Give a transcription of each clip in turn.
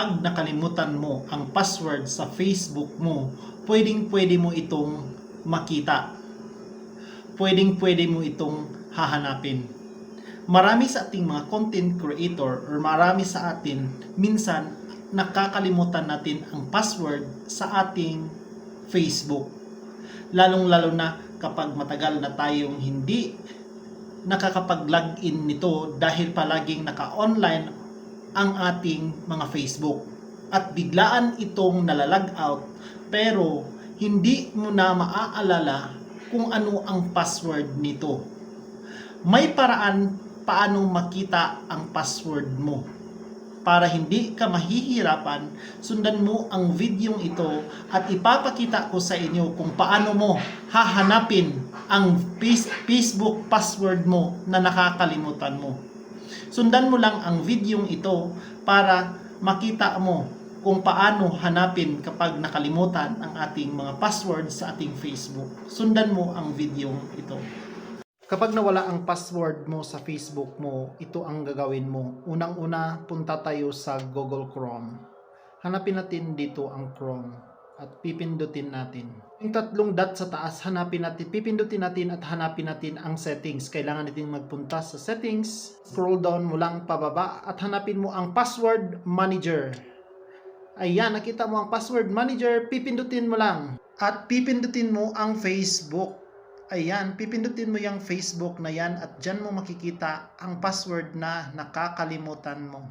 pag nakalimutan mo ang password sa Facebook mo, pwedeng pwede mo itong makita. Pwedeng pwede mo itong hahanapin. Marami sa ating mga content creator or marami sa atin, minsan nakakalimutan natin ang password sa ating Facebook. Lalong-lalo na kapag matagal na tayong hindi nakakapag-login nito dahil palaging naka-online ang ating mga Facebook. At biglaan itong nalalag out pero hindi mo na maaalala kung ano ang password nito. May paraan paano makita ang password mo. Para hindi ka mahihirapan, sundan mo ang videong ito at ipapakita ko sa inyo kung paano mo hahanapin ang face- Facebook password mo na nakakalimutan mo. Sundan mo lang ang videong ito para makita mo kung paano hanapin kapag nakalimutan ang ating mga password sa ating Facebook. Sundan mo ang videong ito. Kapag nawala ang password mo sa Facebook mo, ito ang gagawin mo. Unang-una, punta tayo sa Google Chrome. Hanapin natin dito ang Chrome at pipindutin natin. Yung tatlong dot sa taas, hanapin natin, pipindutin natin at hanapin natin ang settings. Kailangan natin magpunta sa settings, scroll down mo lang pababa at hanapin mo ang password manager. Ayan, nakita mo ang password manager, pipindutin mo lang. At pipindutin mo ang Facebook. Ayan, pipindutin mo yung Facebook na yan at dyan mo makikita ang password na nakakalimutan mo.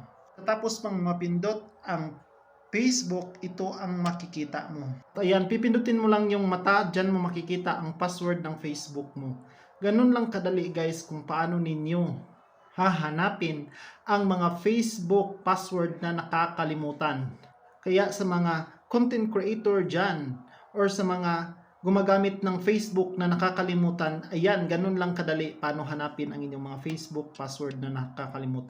Tapos pang mapindot ang Facebook, ito ang makikita mo. Ayan, pipindutin mo lang yung mata, dyan mo makikita ang password ng Facebook mo. Ganun lang kadali guys kung paano ninyo hahanapin ang mga Facebook password na nakakalimutan. Kaya sa mga content creator dyan or sa mga gumagamit ng Facebook na nakakalimutan, ayan, ganun lang kadali paano hanapin ang inyong mga Facebook password na nakakalimutan.